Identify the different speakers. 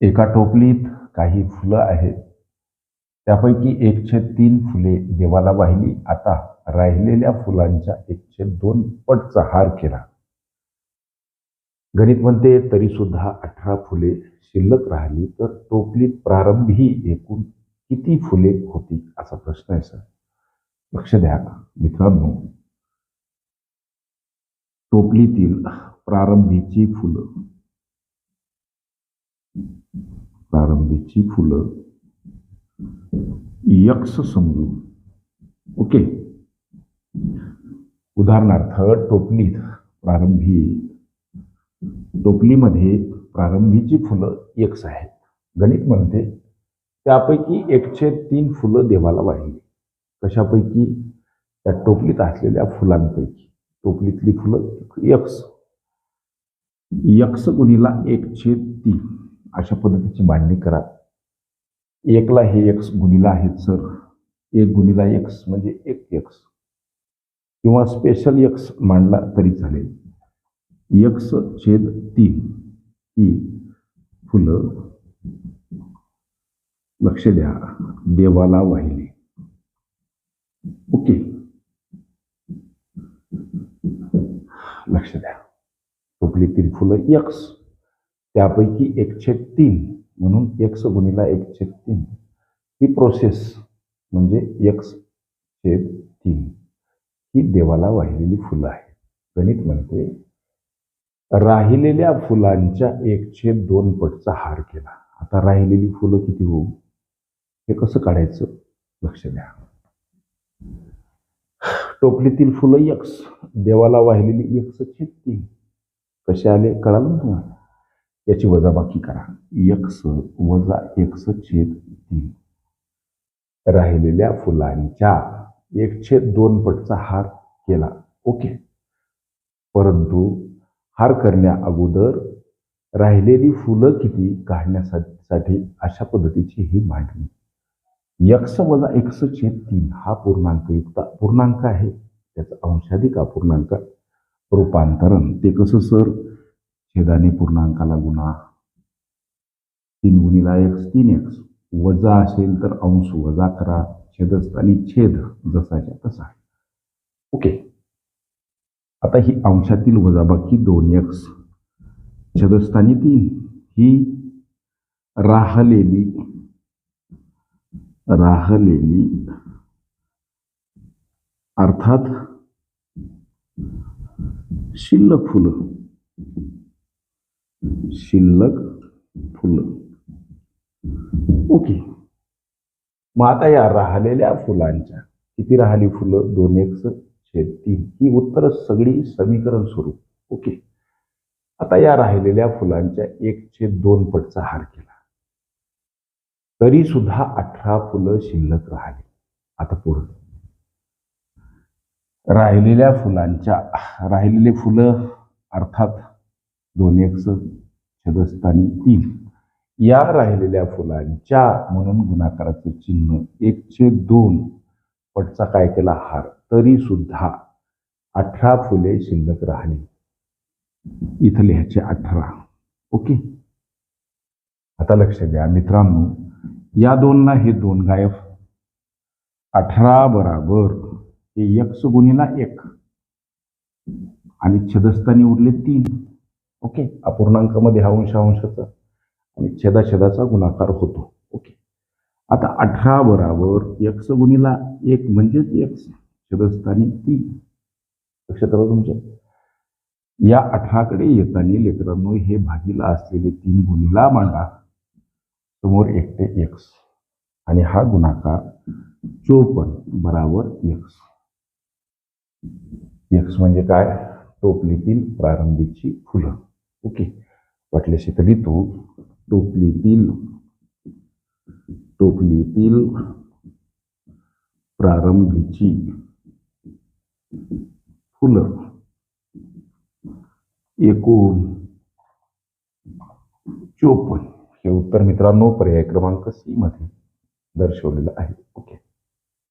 Speaker 1: एका टोपलीत काही फुलं आहेत. त्यापैकी एकशे तीन फुले देवाला वाहिली. आता राहिलेल्या फुलांच्या एकशे दोन पटचा हार केला. गणित म्हणते तरी सुद्धा अठरा फुले शिल्लक राहिली तर टोपलीत प्रारंभी एकूण किती फुले होती असा प्रश्न आहे सर. लक्ष द्या. मित्रांनो टोपलीतील प्रारंभीची फुलं प्रारंभीची फुलं. यक्ष समजू. ओके. उदाहरणार्थ टोपलीत प्रारंभी. टोपलीमध्ये प्रारंभीची फुलं यक्ष आहेत. गणित म्हणते त्यापैकी एकशे तीन फुलं देवाला वाहिली. कशापैकी? त्या टोपलीत असलेल्या फुलांपैकी. टोपलीतली फुलं यक्ष. यक्ष गुणीला एकशे तीन. अशा पद्धतीची मांडणी करा. एकला हे एक्स गुणीला आहेत सर. एक गुणीला एक्स म्हणजे एक एक्स किंवा स्पेशल एक्स मांडला तरी चालेल. एक्स छेद तीन ही फुलं लक्ष द्या. देवाला वाहिली. ओके. लक्ष द्या. टोपलीतील फुलं यक्स त्यापैकी एकशे तीन म्हणून एक्स गुणिला एकशे तीन ही प्रोसेस म्हणजे एक्स छेद तीन ही देवाला वाहिलेली फुलं आहे गणित म्हणते राहिलेल्या फुलांच्या एकशे दोन पटचा हार केला. आता राहिलेली फुलं किती होऊ? हे कसं काढायचं? लक्ष द्या. टोपलीतील फुलं यक्स. देवाला वाहिलेली यक्स छेद तीन कसे आले? कळालं तुम्हाला? याची वजाबाकी करा. यक्स वजा एकस छेद तीन. राहिलेल्या फुलांच्या एकशे दोन पटचा हार केला. ओके. परंतु हार करण्या अगोदर राहिलेली फुलं किती काढण्यासाठी अशा पद्धतीची ही मांडणी. यक्स वजा एकस छेद तीन हा पूर्णांकयुक्त पूर्णांक आहे. त्याचं अंशाधिक अपूर्णांक रूपांतरण. ते कसं सर? छेदाने पूर्णांकाला गुणा. तीन गुणीला एक्स तीन एक्स वजा असेल तर अंश वजा करा. छेदस्थानी छेद जसाच्या तसा ओके. आता ही अंशातील वजाबाकी दोन एक्स छेदस्थानी तीन. ही राहलेली राहलेली अर्थात शिल्लक फुलं. शिल्लक फुलं. ओके. मग आता या राहिलेल्या फुलांच्या किती राहिली फुलं? दोन एक छेद तीन. ही उत्तर सगळी समीकरण स्वरूप. ओके. आता या राहिलेल्या फुलांच्या एक छेद दोन पटचा हार केला. तरी सुद्धा अठरा फुलं शिल्लक राहिली. आता पूर्ण राहिलेल्या फुलांच्या राहिलेले फुलं अर्थात दोन एक छदस्थानी तीन. या राहिलेल्या फुलांच्या म्हणून गुणाकाराचं चिन्ह एकशे दोन पटचा काय केला हार? तरी सुद्धा अठरा फुले शिल्लक राहिली. इथं लिहायचे अठरा. ओके? आता लक्ष द्या. मित्रांनो या दोनला हे दोन गायब. अठरा बराबर हे यक्स गुणीला एक. आणि छदस्थानी उरले तीन. ओके? अपूर्णांकामध्ये हा अंश अंशाचा आणि छेदाछेदाचा गुणाकार होतो. ओके? आता अठरा बराबर यक्स गुणीला एक म्हणजेच एक्स छेदस्थानी तीन. लक्षात आलं तुमच्या या अठराकडे येताना लेकरांनो हे भागीला असलेले तीन गुणीला मांडा. समोर एकटे एक्स. आणि हा गुणाकार चोपन्न बराबर एक्स. एक्स म्हणजे काय? टोपलीतील प्रारंभीची फुलं. ओके. वाटल्याशी तरी तो टोपलीतील टोपलीतील प्रारंभीची फुलं एकूण चोपन्न. हे उत्तर मित्रांनो पर्याय क्रमांक सी मध्ये दर्शवलेलं आहे. ओके.